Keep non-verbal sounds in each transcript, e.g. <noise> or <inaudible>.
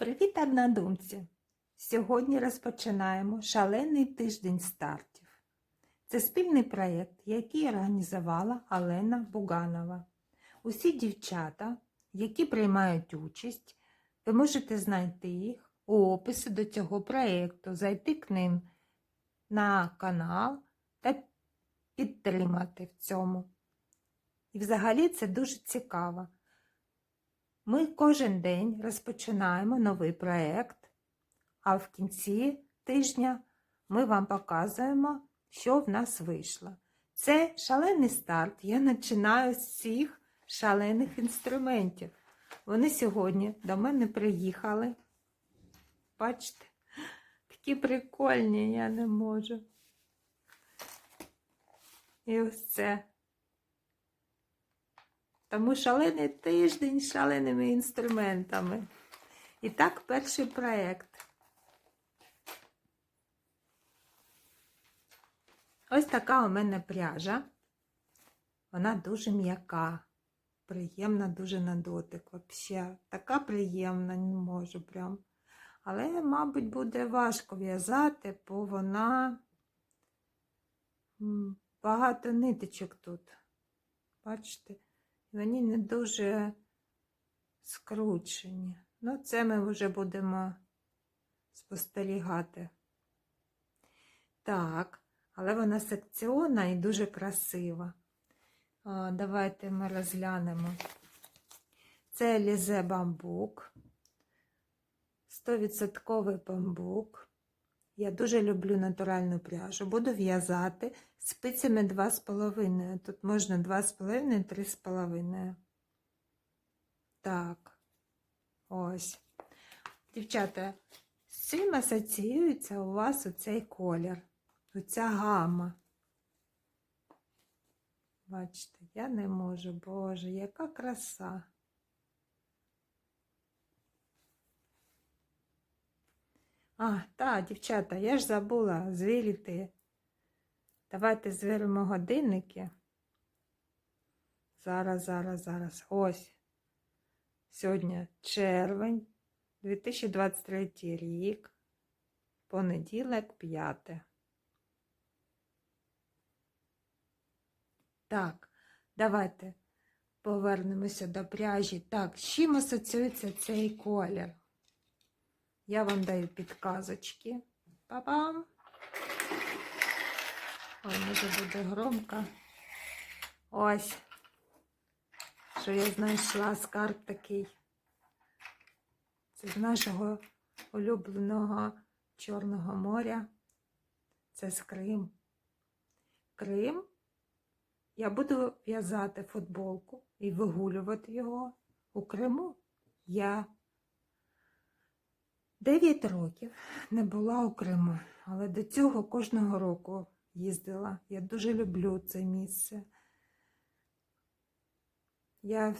Привіт, однодумці! Сьогодні розпочинаємо шалений тиждень стартів. Це спільний проєкт, який організувала Олена Буганова. Усі дівчата, які приймають участь, ви можете знайти їх у описі до цього проєкту, зайти к ним на канал та підтримати в цьому. І взагалі це дуже цікаво. Ми кожен день розпочинаємо новий проєкт, а в кінці тижня ми вам показуємо, що в нас вийшло. Це шалений старт. Я починаю з цих шалених інструментів. Вони сьогодні до мене приїхали. Бачите, такі прикольні, я не можу. І ось це. Тому шалений тиждень з шаленими інструментами. І так, перший проєкт. Ось така у мене пряжа. Вона дуже м'яка, приємна дуже на дотик. Взагалі, така приємна, не можу прям. Але, мабуть, буде важко в'язати, бо вона багато ниточок тут. Бачите? Вони не дуже скручені. Ну, це ми вже будемо спостерігати. Так, але вона секціонна і дуже красива. А, Давайте ми розглянемо. Це лізе бамбук, 100% бамбук. Я дуже люблю натуральну пряжу. Буду в'язати спицями 2,5. Тут можна 2,5, 3,5. Так, ось. Дівчата, з чим асоціюється у вас оцей колір? Оця гама. Бачите, я не можу, Боже, яка краса. А, так, дівчата, я ж забула звірити. Давайте звіримо годинники. Зараз, зараз, зараз. Ось. Сьогодні червень, 2023 рік, понеділок, 5. Так, давайте повернемося до пряжі. Так, з чим асоціюється цей колір? Я вам даю підказочки. Па-пам! Ой, може буде громко. Ось, що я знайшла скарб такий. Це з нашого улюбленого Чорного моря. Це з Крим. Крим. Я буду в'язати футболку і вигулювати його у Криму. Я 9 років не була у Криму, але до цього кожного року їздила. Я дуже люблю це місце. Я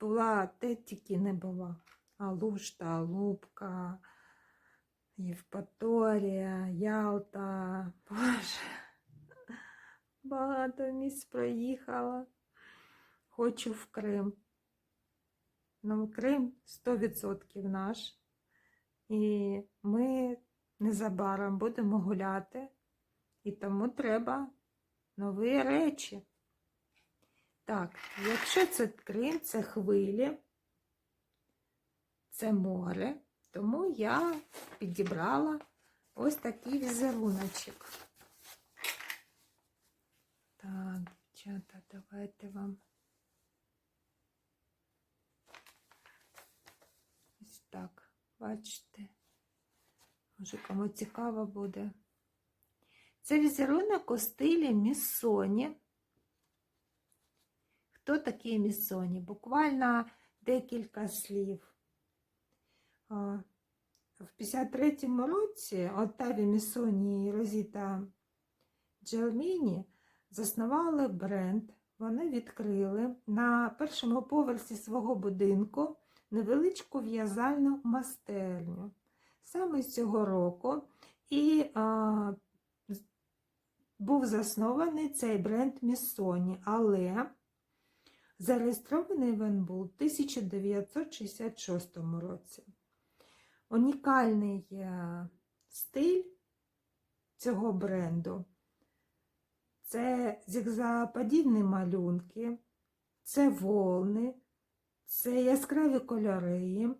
була де тільки не була. Алушта, Алубка, Євпаторія, Ялта. Боже, багато місць проїхала. Хочу в Крим. Ну, Крим 100% наш. І ми незабаром будемо гуляти, і тому треба нові речі. Так, якщо це Крим, це хвилі, це море, тому я підібрала ось такий візеруночок. Так, дівчата, давайте вам ось так. Бачите, може кому цікаво буде. Це візерунок у стилі Міссоні. Хто такий Міссоні? Буквально декілька слів. В 53-му році Оттаві Міссоні і Розіта Джелміні заснували бренд. Вони відкрили на першому поверсі свого будинку невеличку в'язальну мастерню. Саме з цього року і а, був заснований цей бренд Міссоні, але зареєстрований він був у 1966 році. Унікальний стиль цього бренду це зігзагоподібні малюнки, це волни, це яскраві кольори,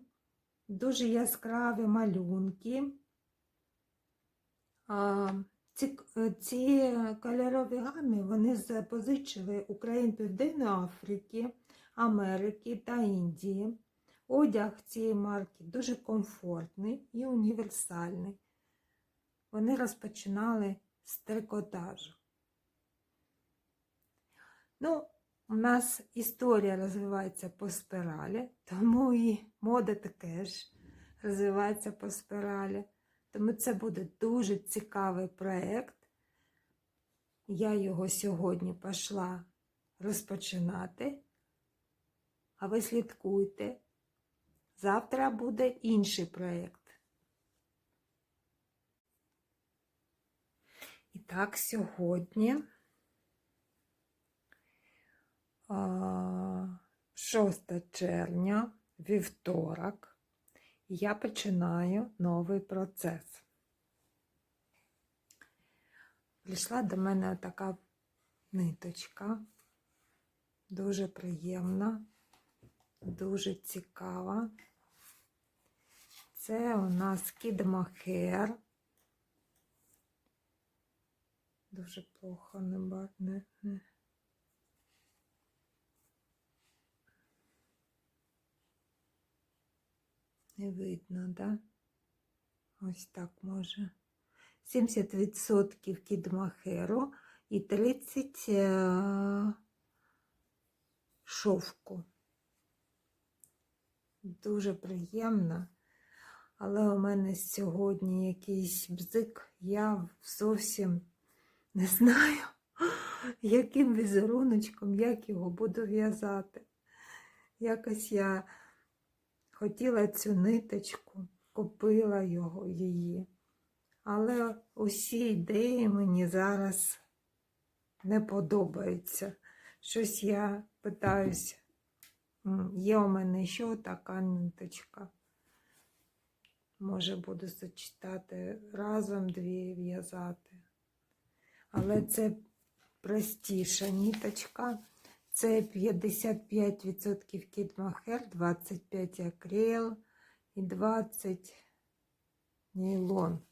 дуже яскраві малюнки. Ці, ці кольорові гамі вони запозичили Україн Південної Африки, Америки та Індії. Одяг цієї марки дуже комфортний і універсальний. Вони розпочинали з трикотажу. Ну, у нас історія розвивається по спіралі, тому і мода теж розвивається по спіралі. Тому це буде дуже цікавий проєкт. Я його сьогодні пішла розпочинати, а ви слідкуйте. Завтра буде інший проєкт. І так, сьогодні. 6 червня, вівторок, я починаю новий процес. Прийшла до мене така ниточка, дуже приємна, дуже цікава. Це у нас кідмахер. Дуже плохо не бачне. Не видно, да? Ось так може. 70% кідмахеру і 30 е, шовку. Дуже приємно, але у мене сьогодні якийсь бзик, я зовсім не знаю, <laughs> яким візеруночком, як його буду в'язати. Якось я хотіла цю ниточку, купила його її. Але усі ідеї мені зараз не подобаються. Щось я питаюся, є у мене ще така ниточка. Може, буду зачитати разом дві в'язати. Але це простіша ниточка. Це 55% кітмахер, 25 акрил і 20 нейлон.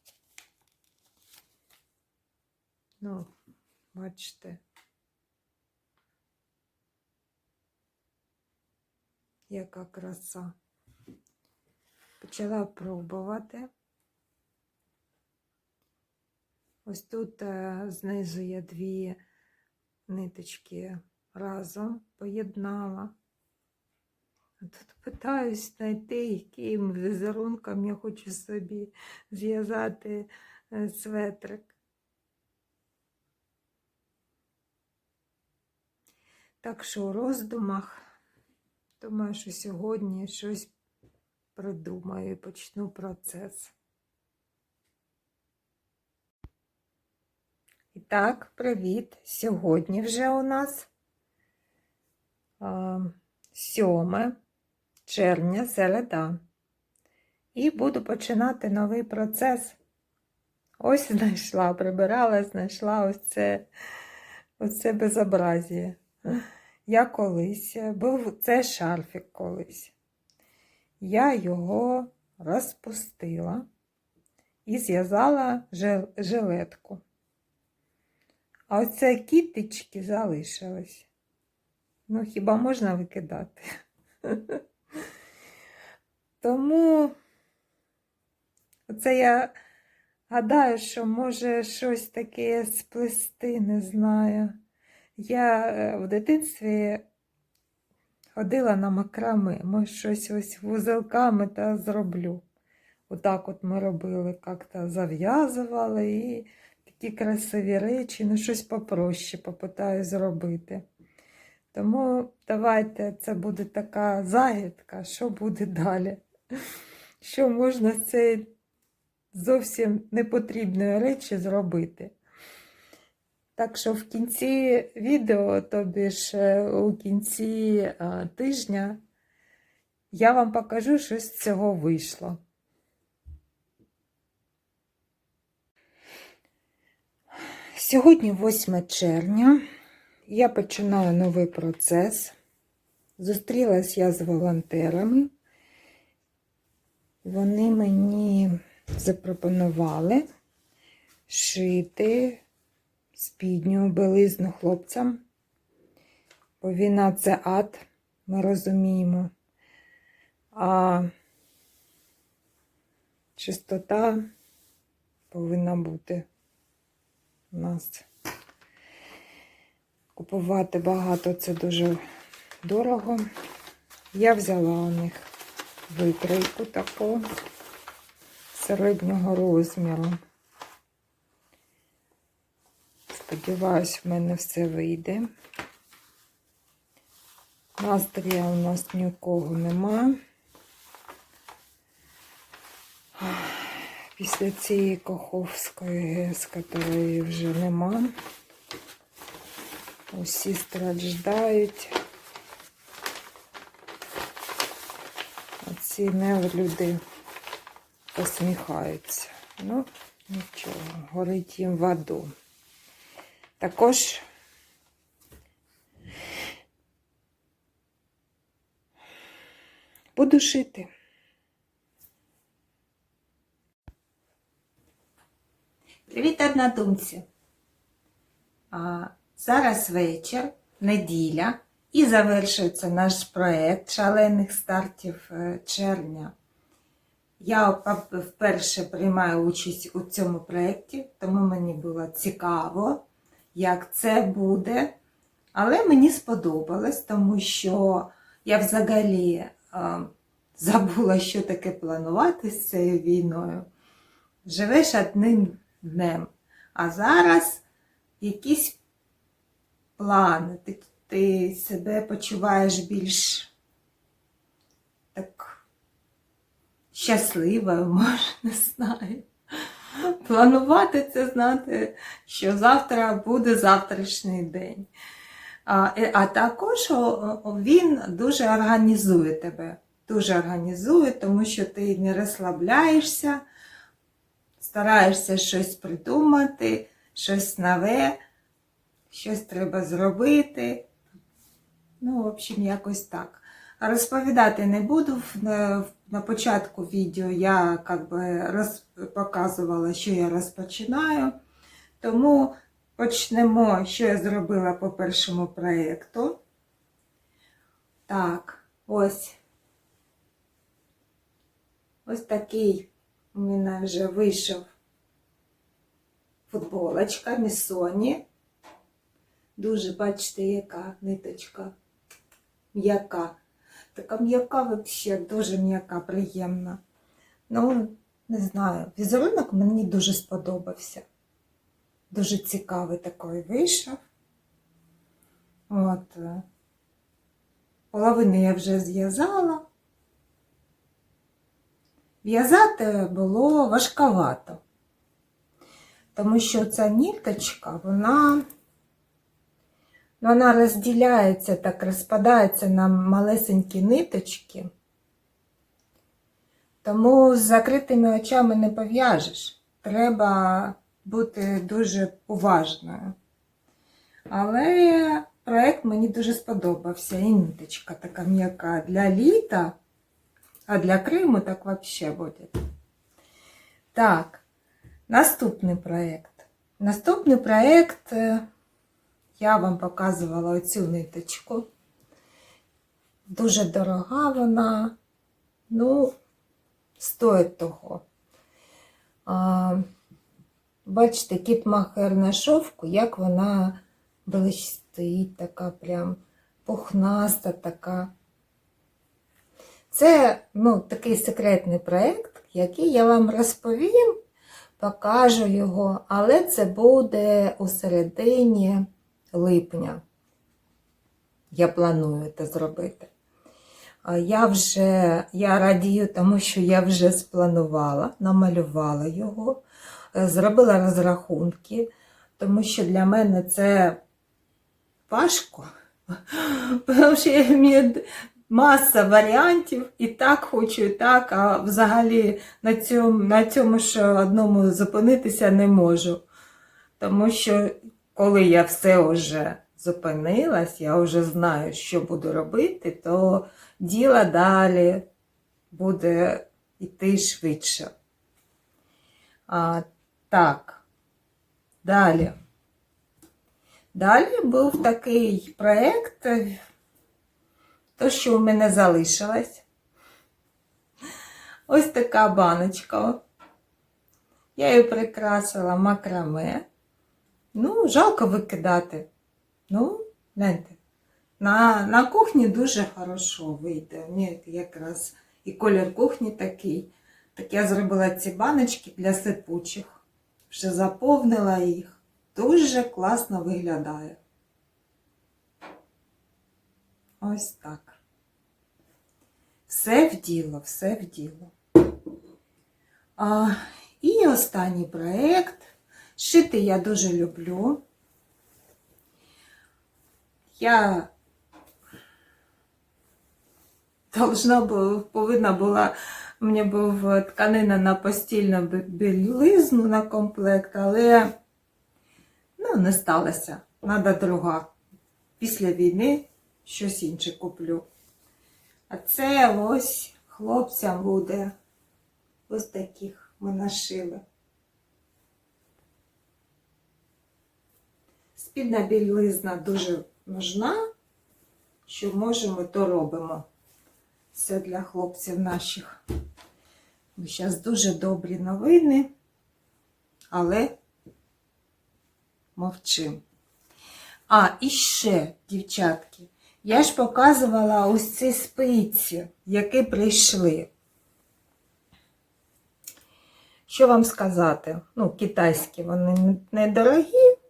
Ну, бачите, яка краса. Почала пробувати. Ось тут е, знизу є дві ниточки разом поєднала. Тут питаюсь знайти, яким візерунком я хочу собі зв'язати е, светрик. Так що у роздумах, думаю, що сьогодні щось придумаю і почну процес. І так, привіт! Сьогодні вже у нас 7 червня середа. І буду починати новий процес. Ось знайшла, прибирала, знайшла ось це, ось це безобразія. Я колись, був це шарфік колись. Я його розпустила і зв'язала жилетку. А оце кіточки залишились. Ну, хіба можна викидати? <laughs> Тому оце я гадаю, що може щось таке сплести, не знаю. Я е, в дитинстві ходила на макрами, може щось ось вузелками та зроблю. Отак от ми робили, як-то зав'язували і такі красиві речі, ну щось попроще попитаю зробити. Тому давайте це буде така загадка, що буде далі. Що можна з цієї зовсім непотрібної речі зробити. Так що в кінці відео, тобі ж у кінці тижня, я вам покажу, що з цього вийшло. Сьогодні 8 червня. Я починаю новий процес. Зустрілась я з волонтерами. Вони мені запропонували шити спідню білизну хлопцям. Бо війна це ад, ми розуміємо. А чистота повинна бути у нас. Купувати багато це дуже дорого. Я взяла у них викройку таку середнього розміру. Сподіваюсь, в мене все вийде. Настрія у нас ні у кого нема. Після цієї Каховської ГЕС, якої вже нема. Усі страждають. Оці люди посміхаються. Ну, нічого, горить їм в аду. Також буду шити. Привіт, однодумці! Зараз вечір, неділя, і завершується наш проєкт шалених стартів е, червня. Я вперше приймаю участь у цьому проєкті, тому мені було цікаво, як це буде. Але мені сподобалось, тому що я взагалі е, забула, що таке планувати з цією війною. Живеш одним днем. А зараз якісь плани. Ти, ти себе почуваєш більш так щасливою, може, не знаю. Планувати це знати, що завтра буде завтрашній день. А, а також він дуже організує тебе. Дуже організує, тому що ти не розслабляєшся, стараєшся щось придумати, щось нове, щось треба зробити. Ну, в общем, якось так. Розповідати не буду. На, початку відео я как би роз, показувала, що я розпочинаю. Тому почнемо, що я зробила по першому проєкту. Так, ось. Ось такий у мене вже вийшов футболочка Місоні. Дуже, бачите, яка ниточка м'яка. Така м'яка взагалі, дуже м'яка, приємна. Ну, не знаю, візерунок мені дуже сподобався. Дуже цікавий такий вийшов. От. е, Половину я вже зв'язала. В'язати було важковато, тому що ця ніточка, вона, вона розділяється, так розпадається на малесенькі ниточки, тому з закритими очами не пов'яжеш. Треба бути дуже уважною. Але проект мені дуже сподобався. І ниточка така м'яка для літа. А для Криму так вообще будет. Так, наступний проєкт. Наступний проєкт е, я вам показувала оцю ниточку. Дуже дорога вона, ну, стоїть того. А, бачите, кіт-махер на шовку, як вона блистить, така прям пухнаста така. Це ну, такий секретний проєкт, який я вам розповім, покажу його, але це буде у середині липня. Я планую це зробити. Я вже я радію, тому що я вже спланувала, намалювала його, е, зробила розрахунки, тому що для мене це важко. <laughs> Тому що я мені маса варіантів, і так хочу, і так, а взагалі на цьому, на цьому ж одному зупинитися не можу. Тому що коли я все вже зупинилась, я вже знаю, що буду робити, то діло далі буде йти швидше. А, так, далі. Далі був такий проєкт, то, що у мене залишилось. Ось така баночка. Я її прикрасила макраме. Ну, жалко викидати. Ну, гляньте. На, на кухні дуже хорошо вийде. Мені якраз і колір кухні такий. Так я зробила ці баночки для сипучих. Вже заповнила їх. Дуже класно виглядає. Ось так. Все в діло, все в діло. А, і останній проєкт. Шити я дуже люблю. Я должна була, повинна була, у мене був тканина на постільну білизну на комплект, але ну, не сталося. Надо друга. Після війни щось інше куплю. А це ось хлопцям буде. Ось таких ми нашили. Спідна білизна дуже нужна. Що можемо, то робимо. Все для хлопців наших. Зараз дуже добрі новини, але мовчим. А, і ще, дівчатки, я ж показувала ось ці спиці, які прийшли. Що вам сказати? Ну, китайські вони недорогі.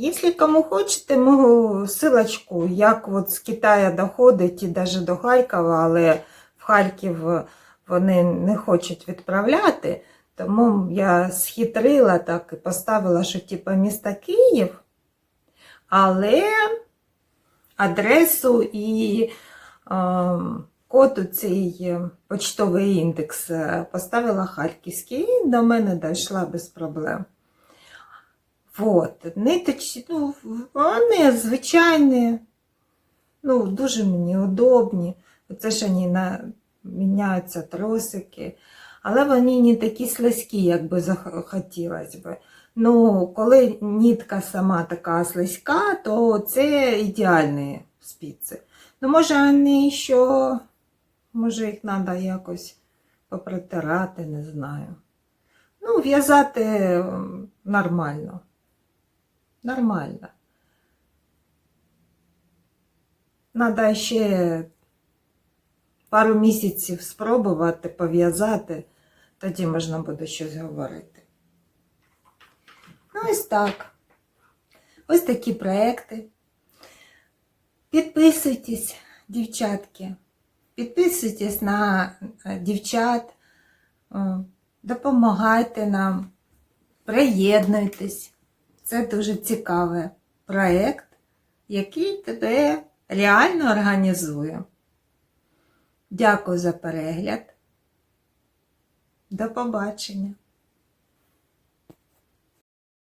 Якщо кому хочете, можу силочку, як от з Китаю доходить і навіть до Харкова, але в Харків вони не хочуть відправляти, тому я схитрила так і поставила, що типу міста Київ, але адресу і е, код у цей почтовий індекс е, поставила Харківський і до мене дійшла без проблем. Вот, ниточки, ну, вони звичайні, ну, дуже мені удобні. Оце ж вони на, міняються тросики, але вони не такі слизькі, як би захотілося би. Ну, коли нитка сама така слизька, то це ідеальні спиці. Ну, може, вони ще, може, їх треба якось попритирати, не знаю. Ну, в'язати нормально. Нормально. Надо ще пару місяців спробувати пов'язати, тоді можна буде щось говорити. Ну, ось так. Ось такі проекти. Підписуйтесь, дівчатки. Підписуйтесь на е, дівчат, допомагайте нам, приєднуйтесь. Це дуже цікавий проєкт, який тебе реально організує. Дякую за перегляд. До побачення!